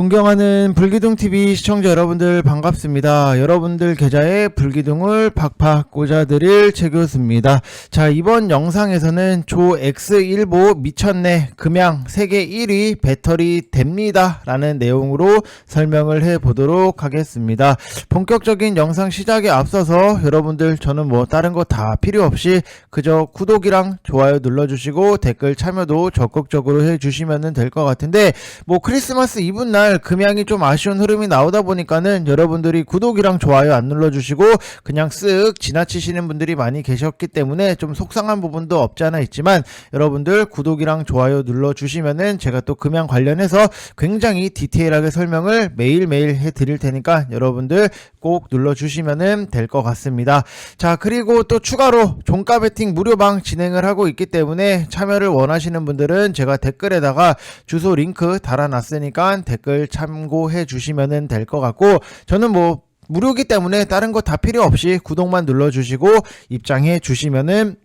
존경하는 불기둥TV 시청자 여러분들 반갑습니다. 여러분들 계좌에 불기둥을 팍팍 꽂아드릴 최 교수입니다. 자, 이번 영상에서는 조 X15 미쳤네 금양 세계 1위 배터리 됩니다. 라는 내용으로 설명을 해 보도록 하겠습니다. 본격적인 영상 시작에 앞서서 여러분들 저는 뭐 다른 거 다 필요 없이 그저 구독이랑 좋아요 눌러주시고 댓글 참여도 적극적으로 해주시면 될 것 같은데 뭐 크리스마스 이브 날 금양이 좀 아쉬운 흐름이 나오다 보니까는 여러분들이 구독이랑 좋아요 안 눌러주시고 그냥 쓱 지나치시는 분들이 많이 계셨기 때문에 좀 속상한 부분도 없지 않아 있지만 여러분들 구독이랑 좋아요 눌러주시면은 제가 또 금양 관련해서 굉장히 디테일하게 설명을 매일매일 해드릴 테니까 여러분들 꼭 눌러주시면은 될 것 같습니다. 자 그리고 또 추가로 종가 베팅 무료방 진행을 하고 있기 때문에 참여를 원하시는 분들은 제가 댓글에다가 주소 링크 달아놨으니까 댓글 참고해 주시면 될 것 같고 저는 뭐 무료기 때문에 다른 거 다 필요 없이 구독만 눌러주시고 입장해 주시면은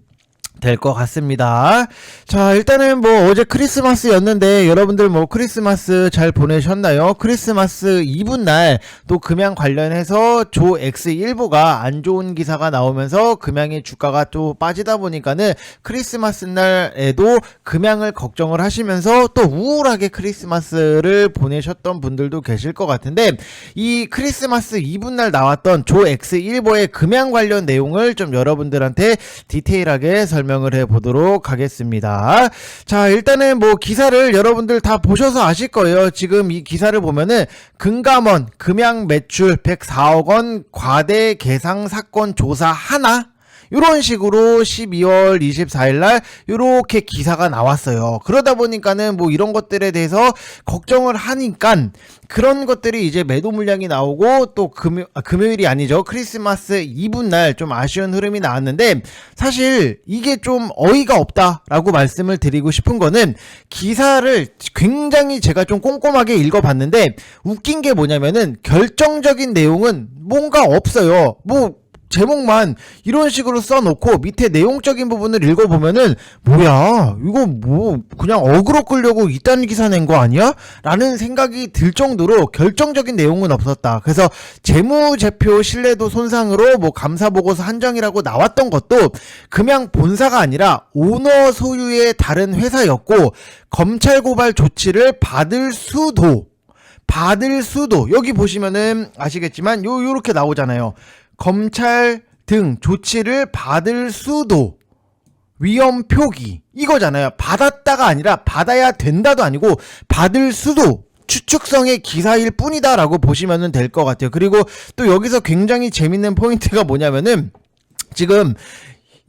될 것 같습니다. 자, 일단은 뭐 어제 크리스마스였는데 여러분들 뭐 크리스마스 잘 보내셨나요? 크리스마스 이브 날 또 금양 관련해서 조 X1보가 안 좋은 기사가 나오면서 금양의 주가가 또 빠지다 보니까는 크리스마스 날에도 금양을 걱정을 하시면서 또 우울하게 크리스마스를 보내셨던 분들도 계실 것 같은데 이 크리스마스 이브 날 나왔던 조 X1보의 금양 관련 내용을 좀 여러분들한테 디테일하게 설명 을 해 보도록 하겠습니다. 자, 일단은 뭐 기사를 여러분들 다 보셔서 아실 거예요. 지금 이 기사를 보면은 금감원 금양 매출 104억 원 과대 계상 사건 조사 하나 이런 식으로 12월 24일 날 이렇게 기사가 나왔어요. 그러다 보니까는 뭐 이런 것들에 대해서 걱정을 하니까 그런 것들이 이제 매도 물량이 나오고 또 금요, 아, 금요일이 아니죠. 크리스마스 이브 날 좀 아쉬운 흐름이 나왔는데 사실 이게 좀 어이가 없다라고 말씀을 드리고 싶은 거는 기사를 굉장히 제가 좀 꼼꼼하게 읽어봤는데 웃긴 게 뭐냐면은 결정적인 내용은 뭔가 없어요. 뭐 제목만 이런 식으로 써놓고 밑에 내용적인 부분을 읽어보면은 뭐야 이거 뭐 그냥 어그로 끌려고 이딴 기사 낸 거 아니야? 라는 생각이 들 정도로 결정적인 내용은 없었다. 그래서 재무제표 신뢰도 손상으로 뭐 감사보고서 한정이라고 나왔던 것도 금양 본사가 아니라 오너 소유의 다른 회사였고 검찰 고발 조치를 받을 수도 받을 수도 여기 보시면은 아시겠지만 요 요렇게 나오잖아요. 검찰 등 조치를 받을 수도 위험 표기 이거잖아요. 받았다가 아니라 받아야 된다도 아니고 받을 수도 추측성의 기사일 뿐이다라고 보시면 될 것 같아요. 그리고 또 여기서 굉장히 재밌는 포인트가 뭐냐면은 지금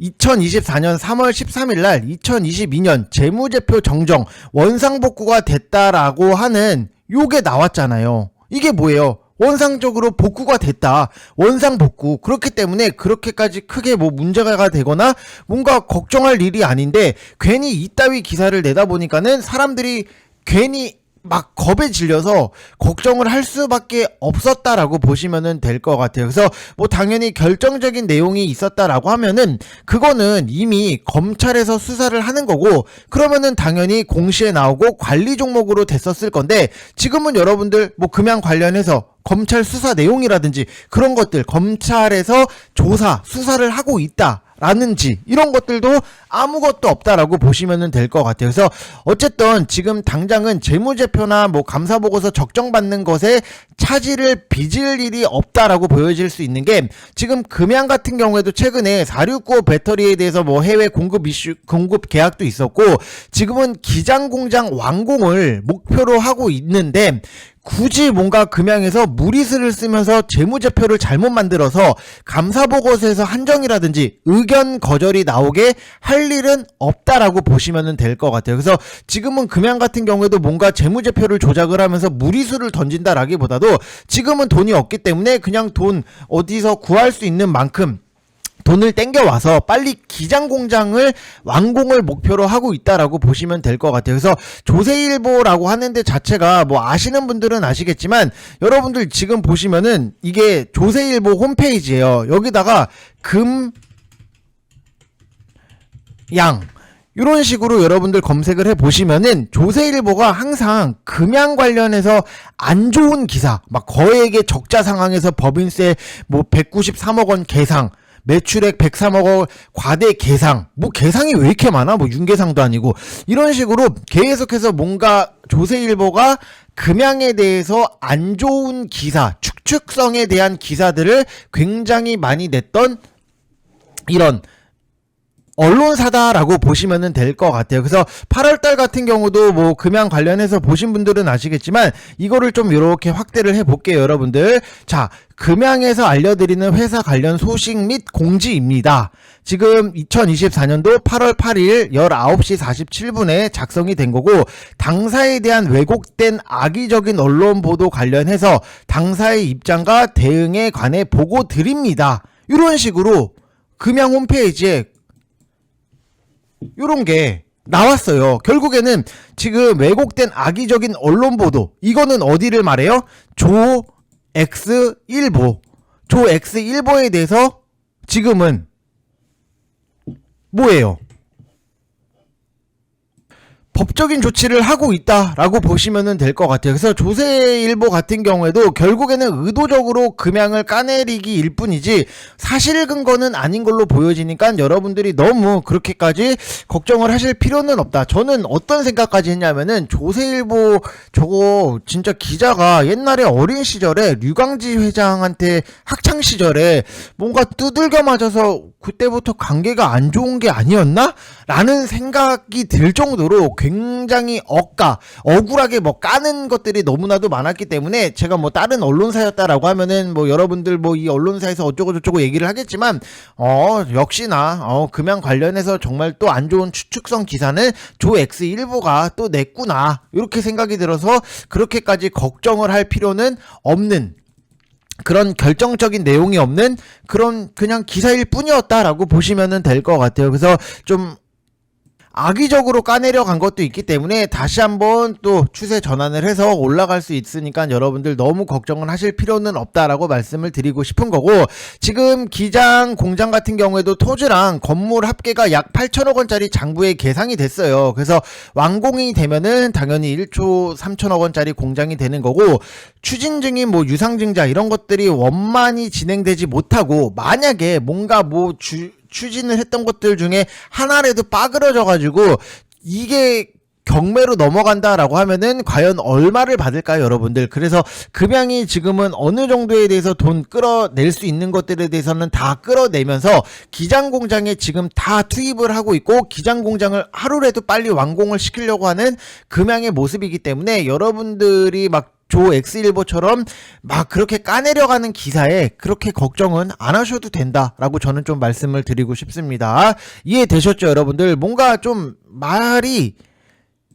2024년 3월 13일 날 2022년 재무제표 정정 원상복구가 됐다라고 하는 요게 나왔잖아요. 이게 뭐예요? 원상적으로 복구가 됐다. 원상 복구. 그렇기 때문에 그렇게까지 크게 뭐 문제가 되거나 뭔가 걱정할 일이 아닌데 괜히 이따위 기사를 내다 보니까는 사람들이 괜히 막 겁에 질려서 걱정을 할 수밖에 없었다라고 보시면 될것 같아요. 그래서 뭐 당연히 결정적인 내용이 있었다라고 하면은 그거는 이미 검찰에서 수사를 하는 거고 그러면은 당연히 공시에 나오고 관리 종목으로 됐었을 건데 지금은 여러분들 뭐 금양 관련해서 검찰 수사 내용이라든지 그런 것들 검찰에서 조사 수사를 하고 있다. 라는지 이런 것들도 아무것도 없다라고 보시면 될 것 같아요. 그래서 어쨌든 지금 당장은 재무제표나 뭐 감사보고서 적정받는 것에 차질을 빚을 일이 없다라고 보여질 수 있는 게 지금 금양 같은 경우에도 최근에 469 배터리에 대해서 뭐 해외 공급 이슈 공급 계약도 있었고 지금은 기장 공장 완공을 목표로 하고 있는데 굳이 뭔가 금양에서 무리수를 쓰면서 재무제표를 잘못 만들어서 감사보고서에서 한정이라든지 의견 거절이 나오게 할 일은 없다라고 보시면 될 것 같아요. 그래서 지금은 금양 같은 경우에도 뭔가 재무제표를 조작을 하면서 무리수를 던진다라기보다도 지금은 돈이 없기 때문에 그냥 돈 어디서 구할 수 있는 만큼 돈을 땡겨와서 빨리 기장 공장을 완공을 목표로 하고 있다라고 보시면 될 것 같아요. 그래서 조세일보라고 하는데 자체가 뭐 아시는 분들은 아시겠지만 여러분들 지금 보시면은 이게 조세일보 홈페이지예요. 여기다가 금, 양 이런 식으로 여러분들 검색을 해 보시면은 조세일보가 항상 금양 관련해서 안 좋은 기사, 막 거액의 적자 상황에서 법인세 뭐 193억 원 개상, 매출액 103억 원 과대 개상, 뭐 개상이 왜 이렇게 많아? 뭐 윤개상도 아니고 이런 식으로 계속해서 뭔가 조세일보가 금양에 대해서 안 좋은 기사, 축축성에 대한 기사들을 굉장히 많이 냈던 이런 언론사다라고 보시면 될것 같아요. 그래서 8월달 같은 경우도 뭐 금양 관련해서 보신 분들은 아시겠지만 이거를 좀 이렇게 확대를 해볼게요, 여러분들. 자, 금양에서 알려드리는 회사 관련 소식 및 공지입니다. 지금 2024년도 8월 8일 19시 47분에 작성이 된 거고 당사에 대한 왜곡된 악의적인 언론 보도 관련해서 당사의 입장과 대응에 관해 보고 드립니다. 이런 식으로 금양 홈페이지에 요런 게 나왔어요. 결국에는 지금 왜곡된 악의적인 언론 보도 이거는 어디를 말해요? 조 X1보 조 X1보에 대해서 지금은 뭐예요? 법적인 조치를 하고 있다라고 보시면 될 것 같아요. 그래서 조세일보 같은 경우에도 결국에는 의도적으로 금양을 까내리기 일 뿐이지 사실 근거는 아닌 걸로 보여지니까 여러분들이 너무 그렇게까지 걱정을 하실 필요는 없다. 저는 어떤 생각까지 했냐면은 조세일보 저거 진짜 기자가 옛날에 어린 시절에 류광지 회장한테 학창 시절에 뭔가 두들겨 맞아서 그때부터 관계가 안 좋은 게 아니었나? 라는 생각이 들 정도로 굉장히 억까, 억울하게 뭐 까는 것들이 너무나도 많았기 때문에 제가 뭐 다른 언론사였다라고 하면은 뭐 여러분들 뭐 이 언론사에서 어쩌고 저쩌고 얘기를 하겠지만 어, 역시나 어, 금양 관련해서 정말 또 안 좋은 추측성 기사는 조 X1보가 또 냈구나. 이렇게 생각이 들어서 그렇게까지 걱정을 할 필요는 없는 그런 결정적인 내용이 없는 그런 그냥 기사일 뿐이었다라고 보시면 될 것 같아요. 그래서 좀 악의적으로 까내려 간 것도 있기 때문에 다시 한번 또 추세 전환을 해서 올라갈 수 있으니까 여러분들 너무 걱정을 하실 필요는 없다라고 말씀을 드리고 싶은 거고 지금 기장 공장 같은 경우에도 토지랑 건물 합계가 약 8천억 원짜리 장부에 계상이 됐어요. 그래서 완공이 되면은 당연히 1초 3천억 원짜리 공장이 되는 거고 추진 중인 뭐 유상증자 이런 것들이 원만히 진행되지 못하고 만약에 뭔가 뭐 주, 추진을 했던 것들 중에 하나라도 빠그러져 가지고 이게 경매로 넘어간다라고 하면은 과연 얼마를 받을까요, 여러분들? 그래서 금양이 지금은 어느 정도에 대해서 돈 끌어낼 수 있는 것들에 대해서는 다 끌어내면서 기장 공장에 지금 다 투입을 하고 있고 기장 공장을 하루라도 빨리 완공을 시키려고 하는 금양의 모습이기 때문에 여러분들이 막 조 X일보처럼 막 그렇게 까내려가는 기사에 그렇게 걱정은 안 하셔도 된다라고 저는 좀 말씀을 드리고 싶습니다. 이해되셨죠, 여러분들? 뭔가 좀 말이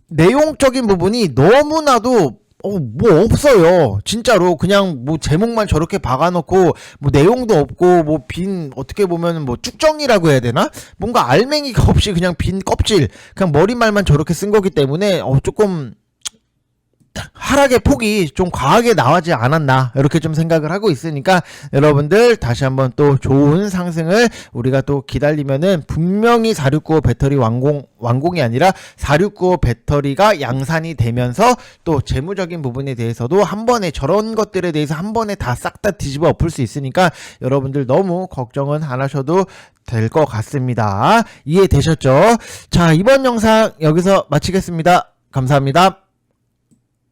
내용적인 부분이 너무나도 어, 뭐 없어요. 진짜로 그냥 뭐 제목만 저렇게 박아놓고 뭐 내용도 없고 뭐 빈 어떻게 보면 뭐 쭉정이라고 해야 되나? 뭔가 알맹이가 없이 그냥 빈 껍질 그냥 머리말만 저렇게 쓴 거기 때문에 어 조금 하락의 폭이 좀 과하게 나오지 않았나 이렇게 좀 생각을 하고 있으니까 여러분들 다시 한번 또 좋은 상승을 우리가 또 기다리면은 분명히 4695 배터리 완공 완공이 아니라 4695 배터리가 양산이 되면서 또 재무적인 부분에 대해서도 한 번에 저런 것들에 대해서 한 번에 다 싹 다 뒤집어 엎을 수 있으니까 여러분들 너무 걱정은 안 하셔도 될 것 같습니다. 이해되셨죠? 자, 이번 영상 여기서 마치겠습니다. 감사합니다.